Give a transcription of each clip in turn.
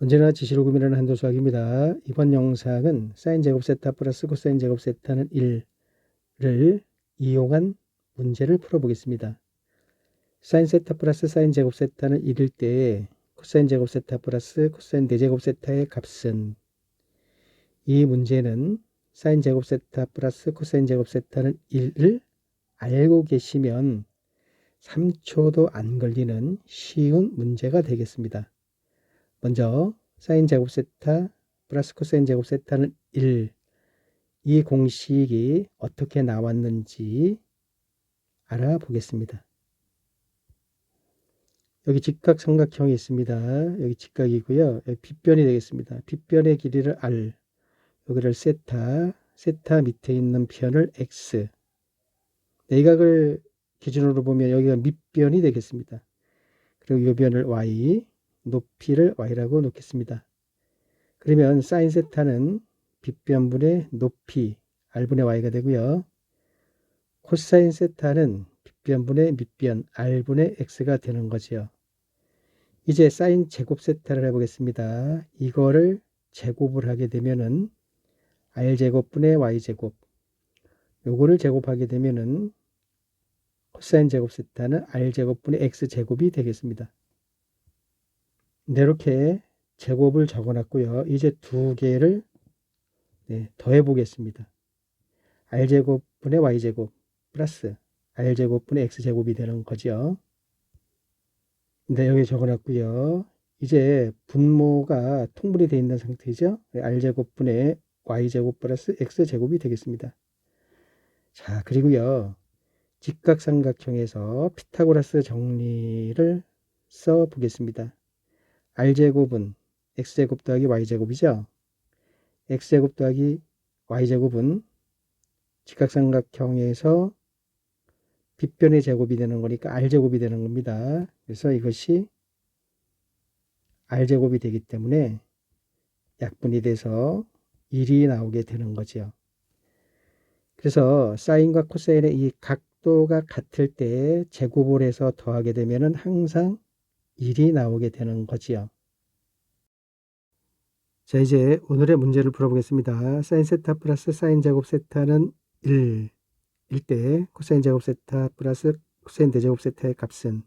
언제나 지시로 고민하는 한도 수학입니다. 이번 영상은 사인 제곱 세타 플러스 코사인 제곱 세타는 1을 이용한 문제를 풀어보겠습니다. 사인 세타 플러스 사인 제곱 세타는 1일 때 코사인 제곱 세타 플러스 코사인 4제곱 세타의 값은 이 문제는 사인 제곱 세타 플러스 코사인 제곱 세타는 1을 알고 계시면 3초도 안 걸리는 쉬운 문제가 되겠습니다. 먼저 사인 제곱 세타 플러스 코사인 제곱 세타는 1. 이 공식이 어떻게 나왔는지 알아보겠습니다. 여기 직각 삼각형이 있습니다. 여기 직각이고요. 여기 빗변이 되겠습니다. 빗변의 길이를 r, 여기를 세타, 세타 밑에 있는 편을 x. 내각을 기준으로 보면 여기가 밑변이 되겠습니다. 그리고 이 변을 y, 높이를 y라고 놓겠습니다. 그러면 사인 세타는 빗변분의 높이 r분의 y가 되고요. 코사인 세타는 빗변분의 밑변 r분의 x가 되는 거지요. 이제 사인 제곱 세타를 해보겠습니다. 이거를 제곱을 하게 되면은 r제곱분의 y제곱 요거를 제곱하게 되면은 코사인 제곱 세타는 r제곱분의 x제곱이 되겠습니다. 네, 이렇게 제곱을 적어놨고요. 이제 두 개를 네, 더해 보겠습니다. r제곱분의 y제곱 플러스 r제곱분의 x제곱이 되는 거죠. 네, 여기 적어놨고요. 이제 분모가 통분이 되어 있는 상태죠. r제곱분의 y제곱 플러스 x제곱이 되겠습니다. 자, 그리고요. 직각삼각형에서 피타고라스 정리를 써 보겠습니다. R제곱은 x제곱 더하기 y제곱이죠. x제곱 더하기 y제곱은 직각삼각형에서 빗변의 제곱이 되는 거니까 r제곱이 되는 겁니다. 그래서 이것이 r제곱이 되기 때문에 약분이 돼서 1이 나오게 되는 거죠. 그래서 사인과 코사인의 이 각도가 같을 때 제곱을 해서 더하게 되면 항상 1이 나오게 되는 거지요. 자, 이제 오늘의 문제를 풀어보겠습니다. 사인 세타 플러스 사인 제곱 세타는 1. 일때 코사인 제곱 세타 플러스 코사인 대제곱 세타의 값은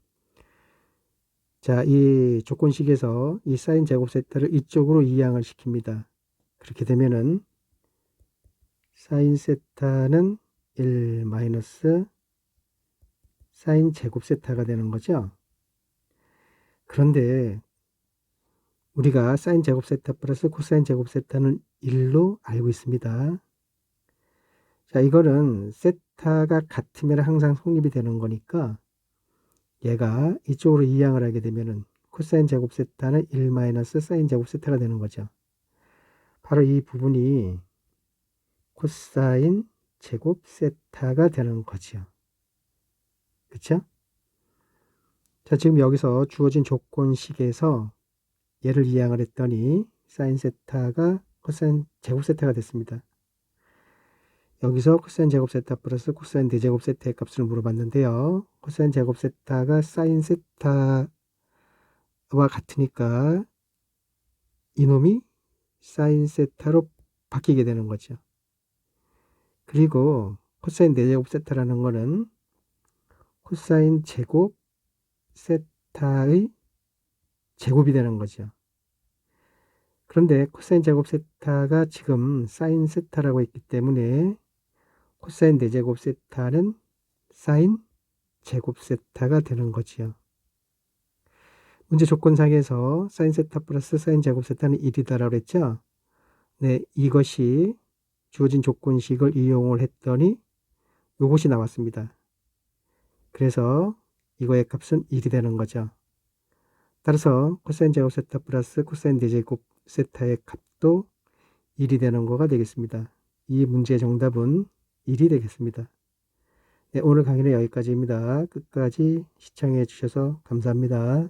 자, 이 조건식에서 이 사인 제곱 세타를 이쪽으로 이항을 시킵니다. 그렇게 되면은 사인 세타는 1 마이너스 사인 제곱 세타가 되는 거죠. 그런데 우리가 사인 제곱 세타 플러스 코사인 제곱 세타는 1로 알고 있습니다. 자, 이거는 세타가 같으면 항상 성립이 되는 거니까 얘가 이쪽으로 이항을 하게 되면은 코사인 제곱 세타는 1 마이너스 사인 제곱 세타가 되는 거죠. 바로 이 부분이 코사인 제곱 세타가 되는 거지요. 그쵸? 자, 지금 여기서 주어진 조건식에서 얘를 이항을 했더니 사인 세타가 코사인 제곱 세타가 됐습니다. 여기서 코사인 제곱 세타 플러스 코사인 대제곱 세타의 값을 물어봤는데요. 코사인 제곱 세타가 사인 세타와 같으니까 이놈이 사인 세타로 바뀌게 되는 거죠. 그리고 코사인 대제곱 세타라는 거는 코사인 제곱 세타의 제곱이 되는 거죠. 그런데 코사인 제곱 세타가 지금 사인 세타라고 했기 때문에 코사인 대제곱 세타는 사인 제곱 세타가 되는 거지요. 문제 조건상에서 사인 세타 플러스 사인 제곱 세타는 1이다라고 했죠. 네, 이것이 주어진 조건식을 이용을 했더니 이것이 나왔습니다. 그래서 이거의 값은 1이 되는 거죠. 따라서 코사인 제곱 세타 플러스 코사인 대제곱 세타의 값도 1이 되는 거가 되겠습니다. 이 문제의 정답은 1이 되겠습니다. 네, 오늘 강의는 여기까지입니다. 끝까지 시청해 주셔서 감사합니다.